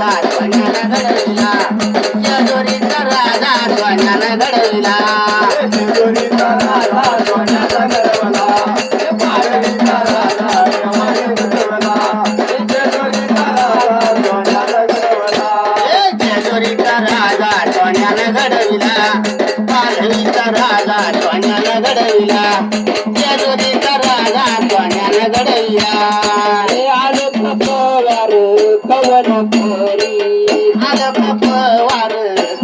राजा सोन्यानं घडविला. जेजुरीचा राजा सोन्यानं घडविला. जेजुरीचा राजा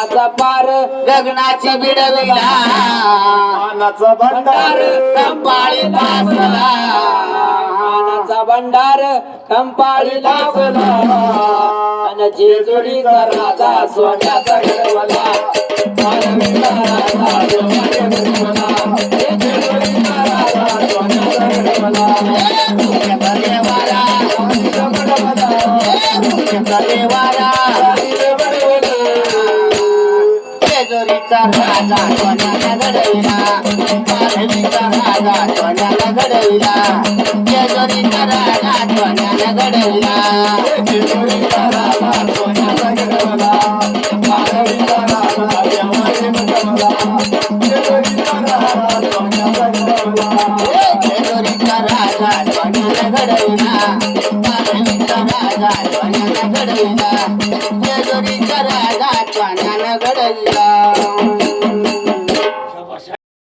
ताचा पार गगनाची बिडविला मानाचा भंडार. कंपाळी पासला मानाचा भंडार कंपाळी लावला आणि जेजुरीचा राजा सोन्याचा घडवला राजा सोन्याचा घडवला. जेजुरीचा राजा सोन्याला घडविला पालवीचा राजा सोन्याला घडविला जेजुरीचा राजा सोन्याला घडविला जेजुरीचा राजा सोन्याचा घडवला. पालवीचा राजा देवाने घडवला. जेजुरीचा राजा सोन्याचा घडवला. जेजुरीचा राजा सोन्याला घडविला पालवीचा राजा सोन्याला घडविला जेजुरीचा राजा सोन्याला घडविला